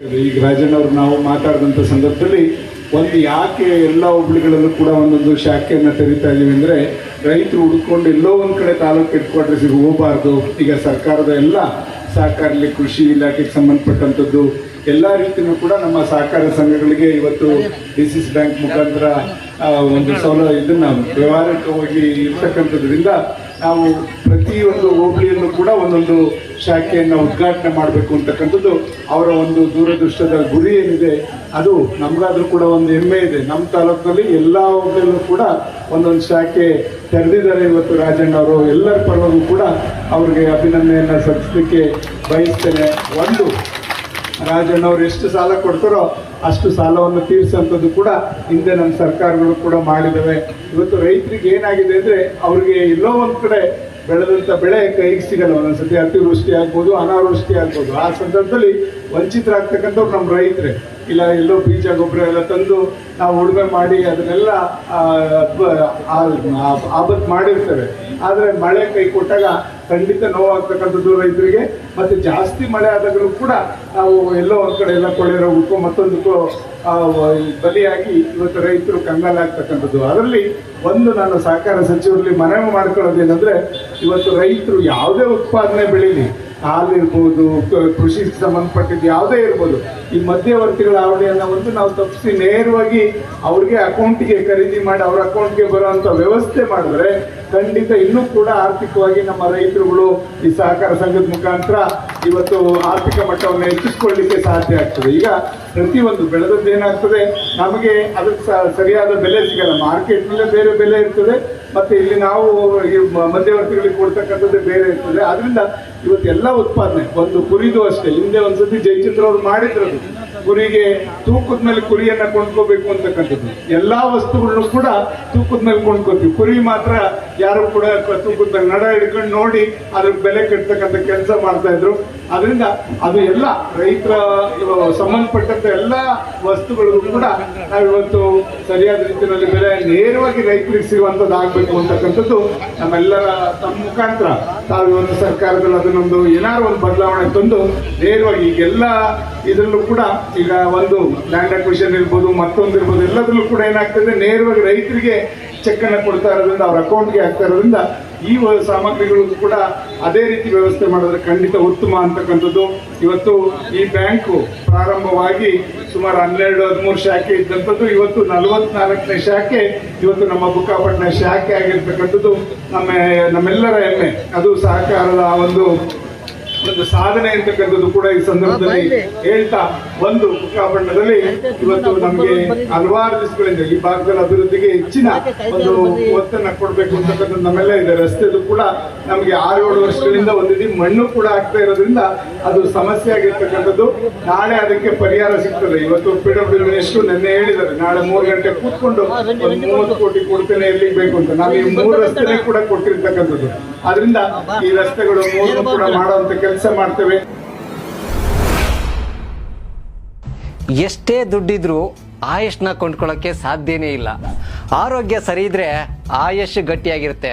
ಈಗ ರಾಜಣ್ಣವ್ರು ನಾವು ಮಾತಾಡಿದಂಥ ಸಂದರ್ಭದಲ್ಲಿ ಒಂದು ಯಾಕೆ ಎಲ್ಲ ಹುಬ್ಳಿಗಳಲ್ಲೂ ಕೂಡ ಒಂದೊಂದು ಶಾಖೆಯನ್ನು ತೆರಿತಾ ಇದ್ದೀವಿ ಅಂದರೆ ರೈತರು ಹುಡ್ಕೊಂಡು ಎಲ್ಲೋ ಒಂದು ಕಡೆ ತಾಲೂಕು ಹೆಡ್ ಹೋಗಬಾರ್ದು. ಈಗ ಸರ್ಕಾರದ ಎಲ್ಲ ಸಹಕಾರಲ್ಲಿ ಕೃಷಿ ಇಲಾಖೆಗೆ ಸಂಬಂಧಪಟ್ಟಂಥದ್ದು ಎಲ್ಲ ರೀತಿಯೂ ಕೂಡ ನಮ್ಮ ಸಹಕಾರ ಸಂಘಗಳಿಗೆ ಇವತ್ತು ಡಿ ಸಿ ಬ್ಯಾಂಕ್ ಮುಖಾಂತರ ಒಂದು ಸೌಲಭ್ಯ ಇದನ್ನ ವ್ಯವಹಾರಕ್ಕೆ ಹೋಗಿ ಇರ್ತಕ್ಕಂಥದ್ರಿಂದ ನಾವು ಪ್ರತಿಯೊಂದು ಹೋಬಳಿಯಲ್ಲೂ ಕೂಡ ಒಂದೊಂದು ಶಾಖೆಯನ್ನು ಉದ್ಘಾಟನೆ ಮಾಡಬೇಕು ಅಂತಕ್ಕಂಥದ್ದು ಅವರ ಒಂದು ದೂರದೃಷ್ಟದ ಗುರಿ ಏನಿದೆ, ಅದು ನಮಗಾದ್ರೂ ಕೂಡ ಒಂದು ಹೆಮ್ಮೆ ಇದೆ. ನಮ್ಮ ತಾಲೂಕಿನಲ್ಲಿ ಎಲ್ಲ ಹೋಬಳಿಯಲ್ಲೂ ಕೂಡ ಒಂದೊಂದು ಶಾಖೆ ತೆರೆದಿದ್ದಾರೆ. ಇವತ್ತು ರಾಜಣ್ಣ ಅವರು, ಎಲ್ಲರ ಪರವಾಗೂ ಕೂಡ ಅವ್ರಿಗೆ ಅಭಿನಂದನೆಯನ್ನು ಸಲ್ಲಿಸಲಿಕ್ಕೆ ಬಯಸ್ತೇನೆ. ಒಂದು ರಾಜಣ್ಣ ಅವ್ರು ಎಷ್ಟು ಸಾಲ ಕೊಡ್ತಾರೋ ಅಷ್ಟು ಸಾಲವನ್ನು ತೀರಿಸುವಂಥದ್ದು ಕೂಡ ಹಿಂದೆ ನಮ್ಮ ಸರ್ಕಾರಗಳು ಕೂಡ ಮಾಡಿದ್ದಾವೆ ಇವತ್ತು ರೈತರಿಗೆ ಏನಾಗಿದೆ ಅಂದರೆ ಅವ್ರಿಗೆ ಎಲ್ಲೋ ಒಂದು ಕಡೆ ಬೆಳೆದಂಥ ಬೆಳೆ ಕೈಗೆ ಸಿಗಲ್ಲ. ಒಂದೊಂದ್ಸತಿ ಅತಿವೃಷ್ಟಿ ಆಗ್ಬೋದು, ಅನಾವೃಷ್ಟಿ ಆಗ್ಬೋದು. ಆ ಸಂದರ್ಭದಲ್ಲಿ ವಂಚಿತರಾಗ್ತಕ್ಕಂಥವ್ರು ನಮ್ಮ ರೈತರೇ. ಇಲ್ಲ ಎಲ್ಲೋ ಬೀಜ ಗೊಬ್ಬರ ಎಲ್ಲ ತಂದು ನಾವು ಉಳುಮೆ ಮಾಡಿ ಅದನ್ನೆಲ್ಲ ಆ, ಅದ್ಭ- ಆಪತ್ತು ಮಾಡಿರ್ತೇವೆ. ಆದರೆ ಮಳೆ ಕೈ ಕೊಟ್ಟಾಗ ಖಂಡಿತ ನೋವಾಗ್ತಕ್ಕಂಥದ್ದು ರೈತರಿಗೆ ಮತ್ತು ಜಾಸ್ತಿ ಮಳೆ ಆದಾಗಲೂ ಕೂಡ ನಾವು ಎಲ್ಲೋ ಒಂದು ಕಡೆ ಎಲ್ಲ ಕೊಳೆ ರೋಗಕ್ಕೂ ಮತ್ತೊಂದಕ್ಕೂ ಬಲಿಯಾಗಿ ಇವತ್ತು ರೈತರು ಕಂಗಾಲಾಗ್ತಕ್ಕಂಥದ್ದು ಅದರಲ್ಲಿ ಒಂದು ನಾನು ಸಹಕಾರ ಸಚಿವರಲ್ಲಿ ಮನವಿ ಮಾಡ್ಕೊಳ್ಳೋದೇನೆಂದರೆ ಇವತ್ತು ರೈತರು ಯಾವುದೇ ಉತ್ಪಾದನೆ ಬೆಳೀಲಿ ಹಾಲು ಇರ್ಬೋದು, ಕ- ಕೃಷಿಗೆ ಸಂಬಂಧಪಟ್ಟಿದ್ದು ಯಾವುದೇ ಇರ್ಬೋದು, ಈ ಮಧ್ಯವರ್ತಿಗಳ ಆವರಣೆಯನ್ನು ಒಂದು ನಾವು ತಪ್ಪಿಸಿ ನೇರವಾಗಿ ಅವ್ರಿಗೆ ಅಕೌಂಟಿಗೆ ಖರೀದಿ ಮಾಡಿ ಅವ್ರ ಅಕೌಂಟ್ಗೆ ಬರೋವಂಥ ವ್ಯವಸ್ಥೆ ಮಾಡಿದ್ರೆ ಖಂಡಿತ ಇನ್ನೂ ಕೂಡ ಆರ್ಥಿಕವಾಗಿ ನಮ್ಮ ರೈತರುಗಳು ಈ ಸಹಕಾರ ಸಂಘದ ಮುಖಾಂತರ ಇವತ್ತು ಆರ್ಥಿಕ ಮಟ್ಟವನ್ನು ಹೆಚ್ಚಿಸ್ಕೊಳ್ಳಿಕ್ಕೆ ಸಾಧ್ಯ ಆಗ್ತದೆ. ಈಗ ಪ್ರತಿಯೊಂದು ಬೆಳೆದದ್ದು ಏನಾಗ್ತದೆ? ನಮಗೆ ಅದಕ್ಕೆ ಸರಿಯಾದ ಬೆಲೆ ಸಿಗಲ್ಲ. ಮಾರ್ಕೆಟ್ನಲ್ಲೇ ಬೇರೆ ಬೆಲೆ ಇರ್ತದೆ. ಮತ್ತೆ ಇಲ್ಲಿ ನಾವು ಈ ಮಧ್ಯವರ್ತಿಗಳಿಗೆ ಕೊಡ್ತಕ್ಕಂಥದ್ದು ಬೇರೆ ಇರ್ತದೆ. ಅದರಿಂದ ಇವತ್ತು ಎಲ್ಲ ಉತ್ಪಾದನೆ, ಒಂದು ಕುರಿದು ಅಷ್ಟೇ. ಹಿಂದೆ ಒಂದ್ಸತಿ ಜಯಚಿತ್ರ ಅವರು ಮಾಡಿದ್ರದು ಕುರಿಗೆ ತೂಕದ ಮೇಲೆ ಕುರಿಯನ್ನ ಕೊಂಡ್ಕೋಬೇಕು ಅಂತಕ್ಕಂಥದ್ದು. ಎಲ್ಲಾ ವಸ್ತುಗಳನ್ನು ಕೂಡ ತೂಕದ ಮೇಲೆ ಕೊಂಡ್ಕೋತೀವಿ. ಕುರಿ ಮಾತ್ರ ಯಾರು ಕೂಡ ಕ- ತೂಕದ ಮೇಲೆ ನಡ ಹಿಡ್ಕೊಂಡು ನೋಡಿ ಅದಕ್ಕೆ ಬೆಲೆ ಕಟ್ತಕ್ಕಂಥ ಕೆಲಸ ಮಾಡ್ತಾ ಇದ್ರು. ಅದರಿಂದ ಅದು ಎಲ್ಲ ರೈತರ ಸಂಬಂಧಪಟ್ಟಂತ ಎಲ್ಲ ವಸ್ತುಗಳಿಗೂ ಕೂಡ ನಾವಿವತ್ತು ಸರಿಯಾದ ರೀತಿಯಲ್ಲಿ ಬೆಲೆ ನೇರವಾಗಿ ರೈತರಿಗೆ ಸಿಗುವಂಥದ್ದು ಆಗಬೇಕು ಅಂತಕ್ಕಂಥದ್ದು ನಮ್ಮೆಲ್ಲರ ತಮ್ಮ ಮುಖಾಂತರ. ತಾವು ಇವತ್ತು ಸರ್ಕಾರದಲ್ಲಿ ಅದನ್ನೊಂದು ಏನಾದ್ರು ಒಂದು ಬದಲಾವಣೆ ತಂದು ನೇರವಾಗಿ ಈಗೆಲ್ಲ ಇದರಲ್ಲೂ ಕೂಡ ಈಗ ಒಂದು ಲ್ಯಾಂಡ್ ಅಕ್ವಿಷನ್ ಇರ್ಬೋದು, ಮತ್ತೊಂದು ಇರ್ಬೋದು, ಎಲ್ಲದರಲ್ಲೂ ಕೂಡ ಏನಾಗ್ತದೆ? ನೇರವಾಗಿ ರೈತರಿಗೆ ಚೆಕ್ ಅನ್ನ ಕೊಡ್ತಾ ಇರೋದ್ರಿಂದ, ಅವ್ರ ಅಕೌಂಟ್ಗೆ ಹಾಕ್ತಾ ಇರೋದ್ರಿಂದ ಈ ಸಾಮಗ್ರಿಗಳು ಕೂಡ ಅದೇ ರೀತಿ ವ್ಯವಸ್ಥೆ ಮಾಡಿದ್ರೆ ಖಂಡಿತ ಉತ್ತಮ ಅಂತಕ್ಕಂಥದ್ದು. ಇವತ್ತು ಈ ಬ್ಯಾಂಕು ಪ್ರಾರಂಭವಾಗಿ ಸುಮಾರು ಹನ್ನೆರಡು, ಹದಿಮೂರು ಶಾಖೆ ಇದ್ದಂಥದ್ದು, ಇವತ್ತು ನಲವತ್ನಾಲ್ಕನೇ ಶಾಖೆ, ಇವತ್ತು ನಮ್ಮ ಬುಕ್ಕಾಪಟ್ಟಣ ಶಾಖೆ ಆಗಿರ್ತಕ್ಕಂಥದ್ದು. ನಮ್ಮ, ನಮ್ಮೆಲ್ಲರ ಹೆಮ್ಮೆ. ಅದು ಸಹಕಾರದ ಒಂದು ಒಂದು ಸಾಧನೆ ಅಂತಕ್ಕಂಥದ್ದು ಕೂಡ ಈ ಸಂದರ್ಭದಲ್ಲಿ ಹೇಳ್ತಾ ಒಂದು ಬುಕ್ಕಾಪಟ್ಟಣದಲ್ಲಿ ಇವತ್ತು ನಮಗೆ ಹಲವಾರು ದಿವಸಗಳಿಂದ ಈ ಭಾಗದಲ್ಲಿ ಅಭಿವೃದ್ಧಿಗೆ ಹೆಚ್ಚಿನ ಒಂದು ಒತ್ತನ್ನ ಕೊಡಬೇಕು ಅಂತಕ್ಕಂಥದ್ದು ನಮ್ಮೆಲ್ಲ ಇದೆ ರಸ್ತೆದು ಕೂಡ ನಮಗೆ ಆರು ಏಳು ವರ್ಷಗಳಿಂದ ದಿನ ಮಣ್ಣು ಕೂಡ ಆಗ್ತಾ ಇರೋದ್ರಿಂದ ಅದು ಸಮಸ್ಯೆ ಆಗಿರ್ತಕ್ಕಂಥದ್ದು. ನಾಳೆ ಅದಕ್ಕೆ ಪರಿಹಾರ ಸಿಗ್ತದೆ. ಇವತ್ತು ಪಿ ಡಬ್ಲ್ಯೂ ಎಷ್ಟು ನಿನ್ನೆ ಹೇಳಿದ್ದಾರೆ, ನಾಳೆ ಮೂರು ಗಂಟೆ ಕೂತ್ಕೊಂಡು ಮೂವತ್ತು ಕೋಟಿ ಕೊಡ್ತೇನೆ ಎಲ್ಲಿ ಬೇಕು ಅಂತ. ನಾವು ಈ ಮೂರು ರಸ್ತೆ ಕೂಡ ಕೊಟ್ಟಿರ್ತಕ್ಕಂಥದ್ದು. ಅದರಿಂದ ಈ ರಸ್ತೆಗಳು ಮೂರು ಕೂಡ ಮಾಡುವಂತ ಕೆಲಸ ಮಾಡ್ತೇವೆ. ಎಷ್ಟೇ ದುಡ್ಡಿದ್ರೂ ಆಯುಷ್ನ ಕೊಂಡ್ಕೊಳ್ಳೋಕ್ಕೆ ಸಾಧ್ಯನೇ ಇಲ್ಲ. ಆರೋಗ್ಯ ಸರಿ ಇದ್ರೆ ಆಯುಷ್ ಗಟ್ಟಿಯಾಗಿರುತ್ತೆ.